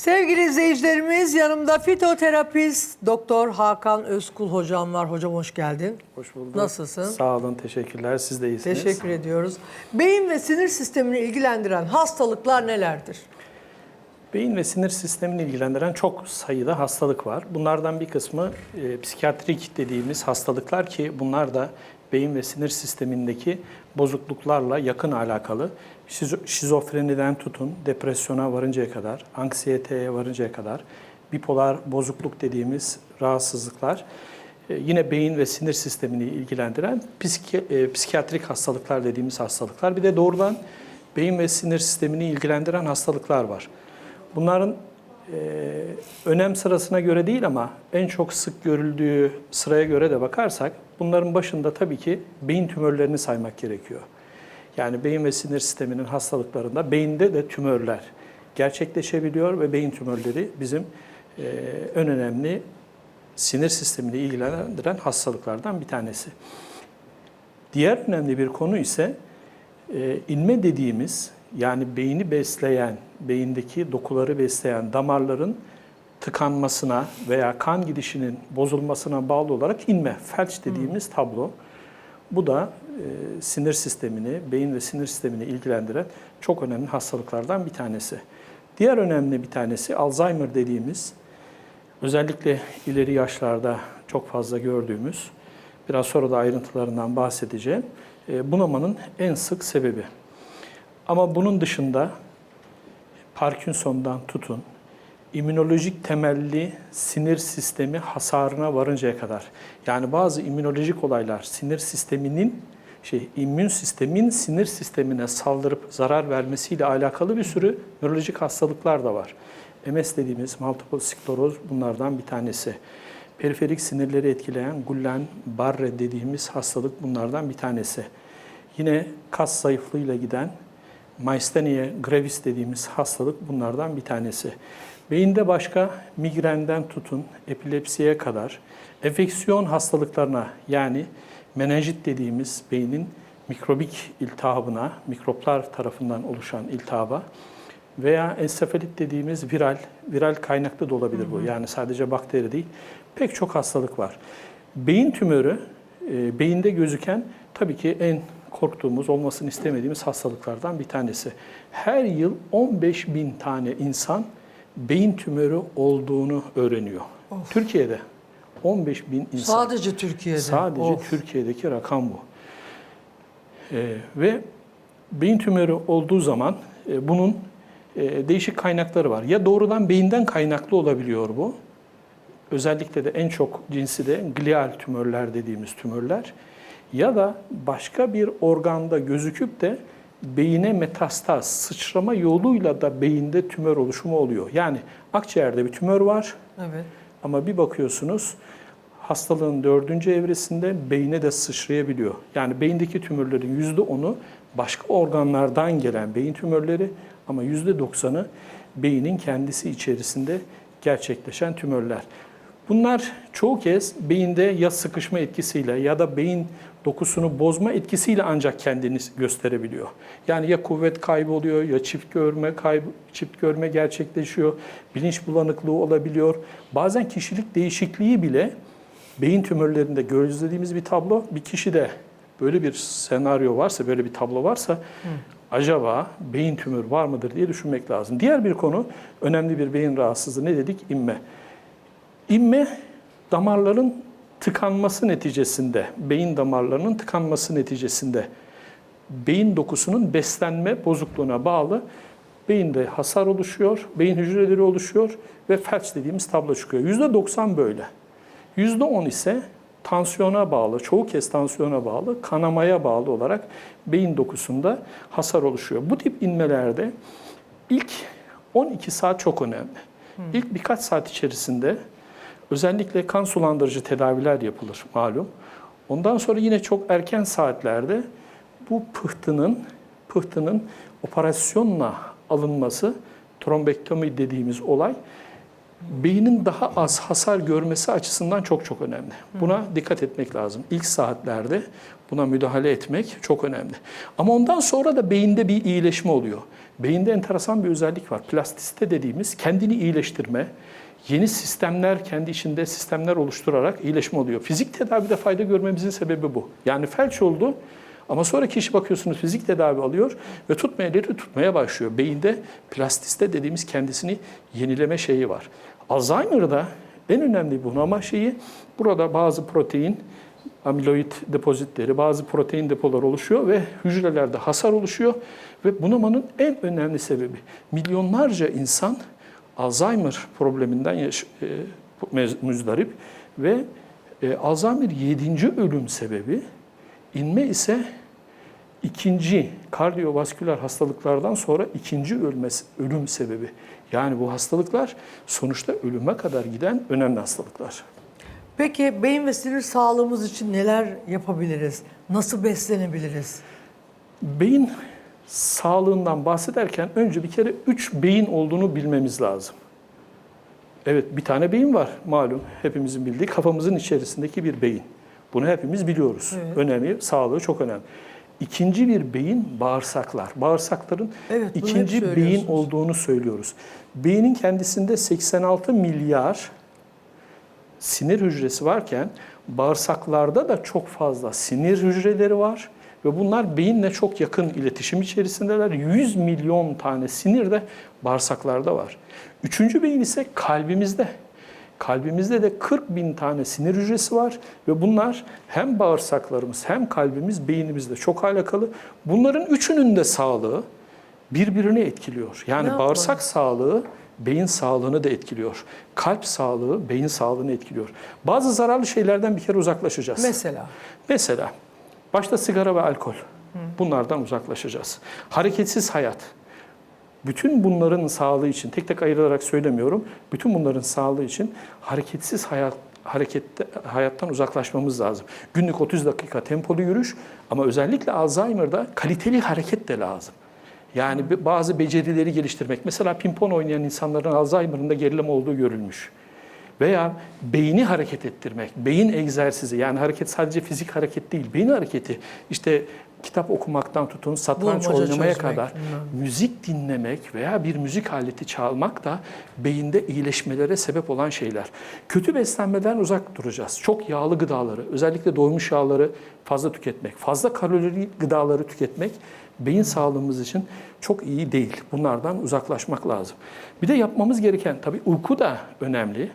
Sevgili izleyicilerimiz yanımda fitoterapist Doktor Hakan Özkul hocam var. Hocam hoş geldin. Hoş bulduk. Nasılsın? Sağ olun, teşekkürler. Siz de iyisiniz. Teşekkür ediyoruz. Beyin ve sinir sistemini ilgilendiren hastalıklar nelerdir? Beyin ve sinir sistemini ilgilendiren çok sayıda hastalık var. Bunlardan bir kısmı e, psikiyatrik dediğimiz hastalıklar ki bunlar da beyin ve sinir sistemindeki bozukluklarla yakın alakalı. Şizo- Şizofreniden tutun, depresyona varıncaya kadar, anksiyeteye varıncaya kadar, bipolar bozukluk dediğimiz rahatsızlıklar. E, Yine beyin ve sinir sistemini ilgilendiren e, psikiyatrik hastalıklar dediğimiz hastalıklar. Bir de doğrudan beyin ve sinir sistemini ilgilendiren hastalıklar var. Bunların e, önem sırasına göre değil ama en çok sık görüldüğü sıraya göre de bakarsak bunların başında tabii ki beyin tümörlerini saymak gerekiyor. Yani beyin ve sinir sisteminin hastalıklarında beyinde de tümörler gerçekleşebiliyor ve beyin tümörleri bizim e, en önemli sinir sistemini ilgilendiren hastalıklardan bir tanesi. Diğer önemli bir konu ise e, inme dediğimiz yani beyni besleyen, beyindeki dokuları besleyen damarların tıkanmasına veya kan gidişinin bozulmasına bağlı olarak inme, felç dediğimiz tablo. Bu da e, sinir sistemini, beyin ve sinir sistemini ilgilendiren çok önemli hastalıklardan bir tanesi. Diğer önemli bir tanesi Alzheimer dediğimiz, özellikle ileri yaşlarda çok fazla gördüğümüz, biraz sonra da ayrıntılarından bahsedeceğim, e, bunamanın en sık sebebi. Ama bunun dışında Parkinson'dan tutun, immünolojik temelli sinir sistemi hasarına varıncaya kadar. Yani bazı immünolojik olaylar sinir sisteminin şey immün sistemin sinir sistemine saldırıp zarar vermesiyle alakalı bir sürü nörolojik hastalıklar da var. MS dediğimiz multiple skleroz bunlardan bir tanesi. Periferik sinirleri etkileyen Guillain-Barré dediğimiz hastalık bunlardan bir tanesi. Yine kas zayıflığıyla giden Myasthenia gravis dediğimiz hastalık bunlardan bir tanesi. Beyinde başka migrenden tutun epilepsiye kadar enfeksiyon hastalıklarına yani menenjit dediğimiz beynin mikrobik iltihabına, mikroplar tarafından oluşan iltihaba veya ensefalit dediğimiz viral, viral kaynaklı da olabilir bu. Yani sadece bakteri değil. Pek çok hastalık var. Beyin tümörü, e, beyinde gözüken tabii ki en korktuğumuz, olmasını istemediğimiz hastalıklardan bir tanesi. Her yıl 15 bin tane insan beyin tümörü olduğunu öğreniyor. Türkiye'de 15 bin insan. Sadece Türkiye'de. Sadece Of. Türkiye'deki rakam bu. Ee, ve beyin tümörü olduğu zaman e, bunun e, değişik kaynakları var. Ya doğrudan beyinden kaynaklı olabiliyor bu. Özellikle de en çok cinsi de glial tümörler dediğimiz tümörler. Ya da başka bir organda gözüküp de beyine metastaz, sıçrama yoluyla da beyinde tümör oluşumu oluyor. Yani akciğerde bir tümör var Evet. ama bir bakıyorsunuz hastalığın dördüncü evresinde beyne de sıçrayabiliyor. Yani beyindeki tümörlerin yüzde onu başka organlardan gelen beyin tümörleri ama yüzde doksanı beynin kendisi içerisinde gerçekleşen tümörler. Bunlar çoğu kez beyinde ya sıkışma etkisiyle ya da beyin dokusunu bozma etkisiyle ancak kendini gösterebiliyor. Yani ya kuvvet kaybı oluyor ya çift görme kaybı, çift görme gerçekleşiyor. Bilinç bulanıklığı olabiliyor. Bazen kişilik değişikliği bile beyin tümörlerinde gözlediğimiz bir tablo. Bir kişide böyle bir senaryo varsa, böyle bir tablo varsa acaba beyin tümörü var mıdır diye düşünmek lazım. Diğer bir konu önemli bir beyin rahatsızlığı ne dedik? İnme. İnme damarların tıkanması neticesinde, beyin damarlarının tıkanması neticesinde beyin dokusunun beslenme bozukluğuna bağlı beyinde hasar oluşuyor, beyin hücreleri oluşuyor ve felç dediğimiz tablo çıkıyor. %90 böyle. %10 ise tansiyona bağlı, çoğu kez tansiyona bağlı, kanamaya bağlı olarak beyin dokusunda hasar oluşuyor. Bu tip inmelerde ilk 12 saat çok önemli. İlk birkaç saat içerisinde özellikle kan sulandırıcı tedaviler yapılır malum. Ondan sonra yine çok erken saatlerde bu pıhtının pıhtının operasyonla alınması, trombektomi dediğimiz olay beynin daha az hasar görmesi açısından çok çok önemli. Buna dikkat etmek lazım. İlk saatlerde buna müdahale etmek çok önemli. Ama ondan sonra da beyinde bir iyileşme oluyor. Beyinde enteresan bir özellik var. Plastisite dediğimiz kendini iyileştirme, yeni sistemler kendi içinde sistemler oluşturarak iyileşme oluyor. Fizik tedavide fayda görmemizin sebebi bu. Yani felç oldu ama sonra kişi bakıyorsunuz fizik tedavi alıyor ve tutmaya ileri tutmaya başlıyor. Beyinde plastiste dediğimiz kendisini yenileme şeyi var. Alzheimer'da en önemli bunama şeyi burada bazı protein amiloid depozitleri, bazı protein depolar oluşuyor ve hücrelerde hasar oluşuyor ve bunamanın en önemli sebebi milyonlarca insan Alzheimer probleminden yaş- e, müzdarip ve e, Alzheimer 7. ölüm sebebi, inme ise ikinci kardiyovasküler hastalıklardan sonra ikinci ölmesi, ölüm sebebi. Yani bu hastalıklar sonuçta ölüme kadar giden önemli hastalıklar. Peki beyin ve sinir sağlığımız için neler yapabiliriz? Nasıl beslenebiliriz? Beyin sağlığından bahsederken önce bir kere üç beyin olduğunu bilmemiz lazım. Evet bir tane beyin var malum hepimizin bildiği kafamızın içerisindeki bir beyin. Bunu hepimiz biliyoruz. Evet. Önemli, sağlığı çok önemli. İkinci bir beyin bağırsaklar. Bağırsakların Evet, ikinci beyin olduğunu söylüyoruz. Beynin kendisinde 86 milyar sinir hücresi varken bağırsaklarda da çok fazla sinir hücreleri var ve bunlar beyinle çok yakın iletişim içerisindeler. 100 milyon tane sinir de bağırsaklarda var. Üçüncü beyin ise kalbimizde. Kalbimizde de 40 bin tane sinir hücresi var ve bunlar hem bağırsaklarımız hem kalbimiz beynimizle çok alakalı. Bunların üçünün de sağlığı birbirini etkiliyor. Yani Ne yapalım? bağırsak sağlığı beyin sağlığını da etkiliyor. Kalp sağlığı beyin sağlığını etkiliyor. Bazı zararlı şeylerden bir kere uzaklaşacağız. Mesela Mesela başta sigara ve alkol. Bunlardan uzaklaşacağız. Hareketsiz hayat. Bütün bunların sağlığı için, tek tek ayrılarak söylemiyorum. Bütün bunların sağlığı için hareketsiz hayat harekette hayattan uzaklaşmamız lazım. Günlük 30 dakika tempolu yürüyüş ama özellikle Alzheimer'da kaliteli hareket de lazım. Yani bazı becerileri geliştirmek. Mesela pimpon oynayan insanların Alzheimer'ında gerileme olduğu görülmüş. Veya beyni hareket ettirmek, beyin egzersizi yani hareket sadece fizik hareket değil, beyin hareketi. İşte kitap okumaktan tutun satranç Bulmaca oynamaya çözmek, kadar bilmem. müzik dinlemek veya bir müzik aleti çalmak da beyinde iyileşmelere sebep olan şeyler. Kötü beslenmeden uzak duracağız. Çok yağlı gıdaları, özellikle doymuş yağları fazla tüketmek, fazla kalorili gıdaları tüketmek beyin sağlığımız için çok iyi değil. Bunlardan uzaklaşmak lazım. Bir de yapmamız gereken tabii uyku da önemli.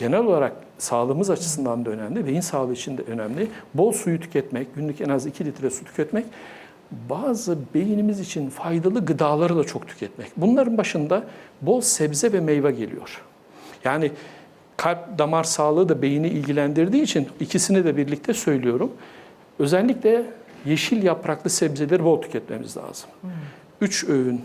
Genel olarak sağlığımız açısından da önemli, beyin sağlığı için de önemli. Bol suyu tüketmek, günlük en az 2 litre su tüketmek, bazı beynimiz için faydalı gıdaları da çok tüketmek. Bunların başında bol sebze ve meyve geliyor. Yani kalp damar sağlığı da beyni ilgilendirdiği için ikisini de birlikte söylüyorum. Özellikle yeşil yapraklı sebzeleri bol tüketmemiz lazım. Üç öğün,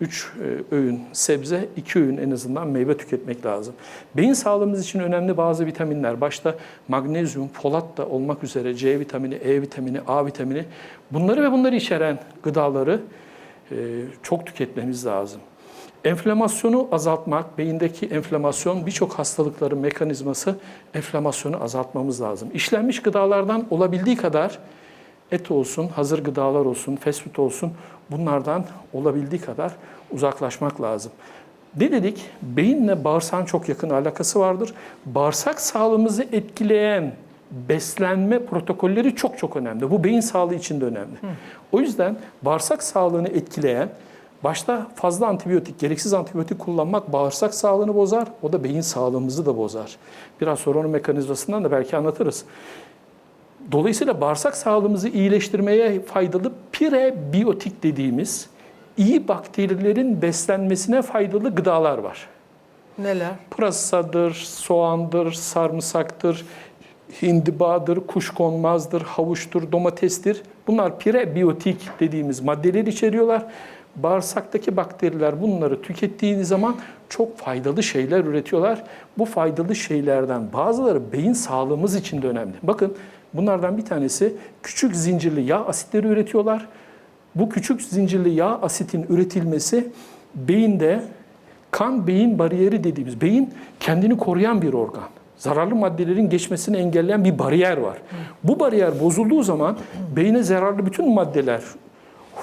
üç e, öğün sebze, iki öğün en azından meyve tüketmek lazım. Beyin sağlığımız için önemli bazı vitaminler, başta magnezyum, folat da olmak üzere C vitamini, E vitamini, A vitamini bunları ve bunları içeren gıdaları e, çok tüketmemiz lazım. Enflamasyonu azaltmak, beyindeki enflamasyon birçok hastalıkların mekanizması enflamasyonu azaltmamız lazım. İşlenmiş gıdalardan olabildiği kadar et olsun, hazır gıdalar olsun, fast food olsun bunlardan olabildiği kadar uzaklaşmak lazım. Ne dedik? Beyinle bağırsağın çok yakın alakası vardır. Bağırsak sağlığımızı etkileyen beslenme protokolleri çok çok önemli. Bu beyin sağlığı için de önemli. O yüzden bağırsak sağlığını etkileyen Başta fazla antibiyotik, gereksiz antibiyotik kullanmak bağırsak sağlığını bozar, o da beyin sağlığımızı da bozar. Biraz sonra onun mekanizmasından da belki anlatırız. Dolayısıyla bağırsak sağlığımızı iyileştirmeye faydalı prebiyotik dediğimiz iyi bakterilerin beslenmesine faydalı gıdalar var. neler? Pırasadır, soğandır, sarımsaktır, hindibadır, kuşkonmazdır, havuçtur, domatestir. Bunlar prebiyotik dediğimiz maddeler içeriyorlar. Bağırsaktaki bakteriler bunları tükettiğiniz zaman çok faydalı şeyler üretiyorlar. Bu faydalı şeylerden bazıları beyin sağlığımız için de önemli. Bakın bunlardan bir tanesi küçük zincirli yağ asitleri üretiyorlar. Bu küçük zincirli yağ asitin üretilmesi beyinde Kan beyin bariyeri dediğimiz beyin kendini koruyan bir organ. Zararlı maddelerin geçmesini engelleyen bir bariyer var. Bu bariyer bozulduğu zaman beyine zararlı bütün maddeler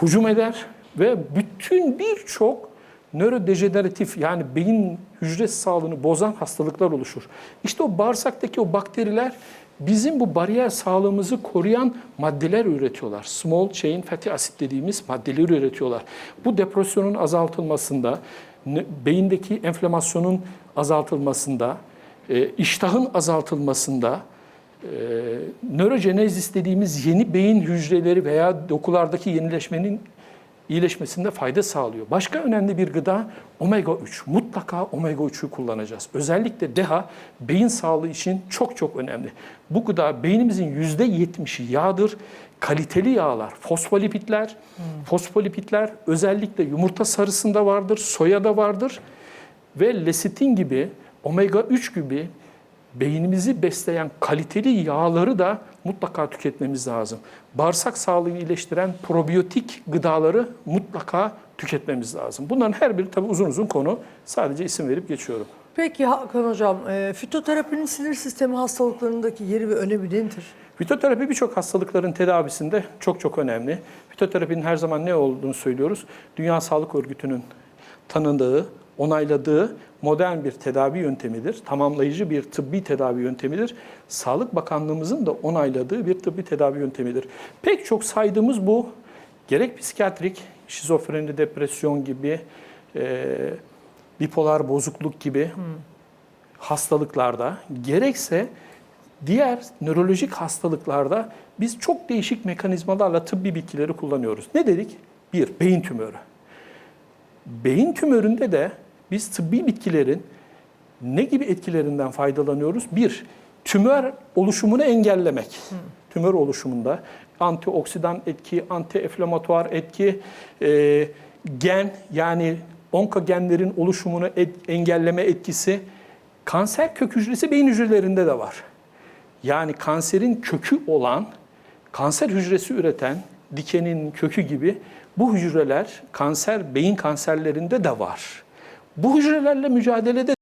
hücum eder ve bütün birçok nörodejeneratif yani beyin hücre sağlığını bozan hastalıklar oluşur. İşte o bağırsaktaki o bakteriler bizim bu bariyer sağlığımızı koruyan maddeler üretiyorlar. Small chain fatty acid dediğimiz maddeleri üretiyorlar. Bu depresyonun azaltılmasında, beyindeki enflamasyonun azaltılmasında, e, iştahın azaltılmasında, e, nörojenezis dediğimiz yeni beyin hücreleri veya dokulardaki yenileşmenin iyileşmesinde fayda sağlıyor. Başka önemli bir gıda omega 3. Mutlaka omega 3'ü kullanacağız. Özellikle DHA beyin sağlığı için çok çok önemli. Bu gıda beynimizin %70'i yağdır. Kaliteli yağlar, fosfolipitler, fosfolipitler özellikle yumurta sarısında vardır, soyada vardır ve lesitin gibi omega 3 gibi beynimizi besleyen kaliteli yağları da mutlaka tüketmemiz lazım. Bağırsak sağlığını iyileştiren probiyotik gıdaları mutlaka tüketmemiz lazım. Bunların her biri tabii uzun uzun konu. Sadece isim verip geçiyorum. Peki Hakan Hocam, e, fitoterapinin sinir sistemi hastalıklarındaki yeri ve önemi nedir? Fitoterapi birçok hastalıkların tedavisinde çok çok önemli. Fitoterapinin her zaman ne olduğunu söylüyoruz. Dünya Sağlık Örgütü'nün tanıdığı, onayladığı modern bir tedavi yöntemidir. Tamamlayıcı bir tıbbi tedavi yöntemidir. Sağlık Bakanlığımızın da onayladığı bir tıbbi tedavi yöntemidir. Pek çok saydığımız bu gerek psikiyatrik, şizofreni, depresyon gibi, e, bipolar bozukluk gibi hastalıklarda gerekse diğer nörolojik hastalıklarda biz çok değişik mekanizmalarla tıbbi bitkileri kullanıyoruz. Ne dedik? Bir, beyin tümörü. Beyin tümöründe de biz tıbbi bitkilerin ne gibi etkilerinden faydalanıyoruz? Bir, tümör oluşumunu engellemek. Tümör oluşumunda antioksidan etki, antiinflamatuar etki, e, gen yani onkogenlerin oluşumunu et- engelleme etkisi. Kanser kök hücresi beyin hücrelerinde de var. Yani kanserin kökü olan, kanser hücresi üreten dikenin kökü gibi bu hücreler kanser, beyin kanserlerinde de var. Bu hücrelerle mücadelede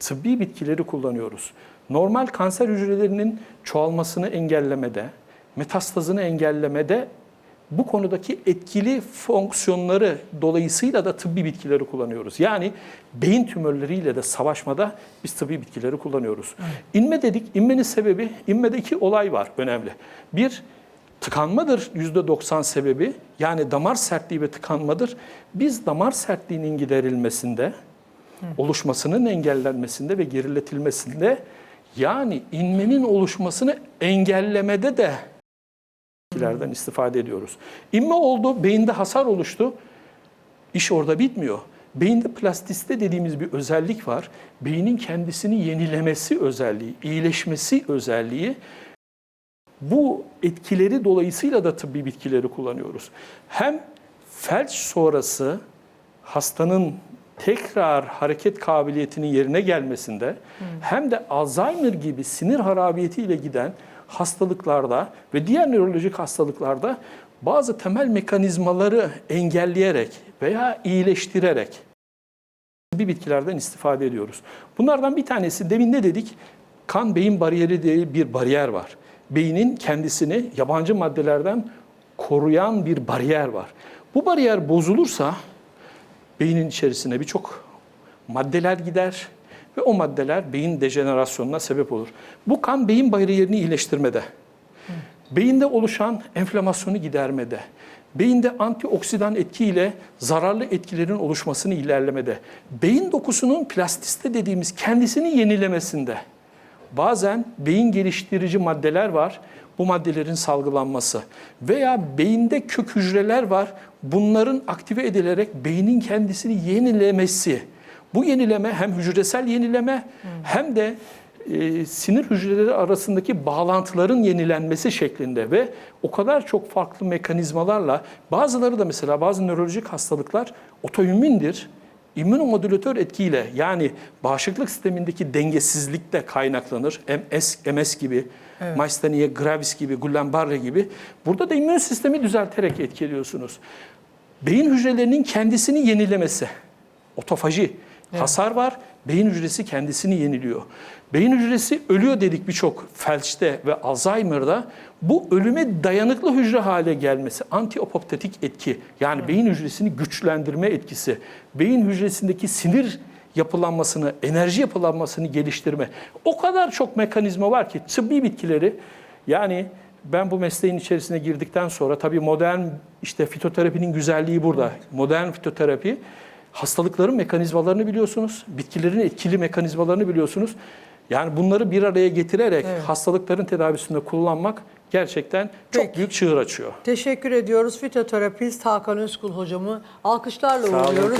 tıbbi bitkileri kullanıyoruz. Normal kanser hücrelerinin çoğalmasını engellemede, metastazını engellemede bu konudaki etkili fonksiyonları dolayısıyla da tıbbi bitkileri kullanıyoruz. Yani beyin tümörleriyle de savaşmada biz tıbbi bitkileri kullanıyoruz. İnme dedik, inmenin sebebi, inmede iki olay var önemli. Bir, tıkanmadır %90 sebebi, yani damar sertliği ve tıkanmadır. Biz damar sertliğinin giderilmesinde, oluşmasının engellenmesinde ve geriletilmesinde yani inmenin oluşmasını engellemede de bitkilerden istifade ediyoruz. İnme oldu, beyinde hasar oluştu. İş orada bitmiyor. Beyinde plastiste dediğimiz bir özellik var. Beynin kendisini yenilemesi özelliği, iyileşmesi özelliği. Bu etkileri dolayısıyla da tıbbi bitkileri kullanıyoruz. Hem felç sonrası hastanın tekrar hareket kabiliyetinin yerine gelmesinde hem de Alzheimer gibi sinir harabiyetiyle giden hastalıklarda ve diğer nörolojik hastalıklarda bazı temel mekanizmaları engelleyerek veya iyileştirerek bir bitkilerden istifade ediyoruz. Bunlardan bir tanesi demin ne dedik? Kan beyin bariyeri diye bir bariyer var. Beynin kendisini yabancı maddelerden koruyan bir bariyer var. Bu bariyer bozulursa beynin içerisine birçok maddeler gider ve o maddeler beyin dejenerasyonuna sebep olur. Bu kan beyin bariyerini iyileştirmede, beyinde oluşan enflamasyonu gidermede, beyinde antioksidan etkiyle zararlı etkilerin oluşmasını ilerlemede, beyin dokusunun plastiste dediğimiz kendisini yenilemesinde, bazen beyin geliştirici maddeler var, bu maddelerin salgılanması veya beyinde kök hücreler var, bunların aktive edilerek beynin kendisini yenilemesi. Bu yenileme hem hücresel yenileme hem de e, sinir hücreleri arasındaki bağlantıların yenilenmesi şeklinde ve o kadar çok farklı mekanizmalarla bazıları da mesela bazı nörolojik hastalıklar otoimmündür. İmmünomodülatör etkiyle yani bağışıklık sistemindeki dengesizlikle kaynaklanır. MS, MS gibi, evet. Myasthenia gravis gibi, Guillain-Barré gibi. Burada da immün sistemi düzelterek etkiliyorsunuz. Beyin hücrelerinin kendisini yenilemesi. Otofaji. Hasar var. Beyin hücresi kendisini yeniliyor. Beyin hücresi ölüyor dedik birçok felçte ve Alzheimer'da. Bu ölüme dayanıklı hücre hale gelmesi, antiapoptotik etki yani beyin hücresini güçlendirme etkisi, beyin hücresindeki sinir yapılanmasını, enerji yapılanmasını geliştirme. O kadar çok mekanizma var ki tıbbi bitkileri yani ben bu mesleğin içerisine girdikten sonra tabii modern işte fitoterapinin güzelliği burada. Modern fitoterapi hastalıkların mekanizmalarını biliyorsunuz. Bitkilerin etkili mekanizmalarını biliyorsunuz. Yani bunları bir araya getirerek Evet. hastalıkların tedavisinde kullanmak gerçekten çok Peki. büyük çığır açıyor. Teşekkür ediyoruz. Fitoterapist Hakan Özkul hocamı alkışlarla uğurluyoruz.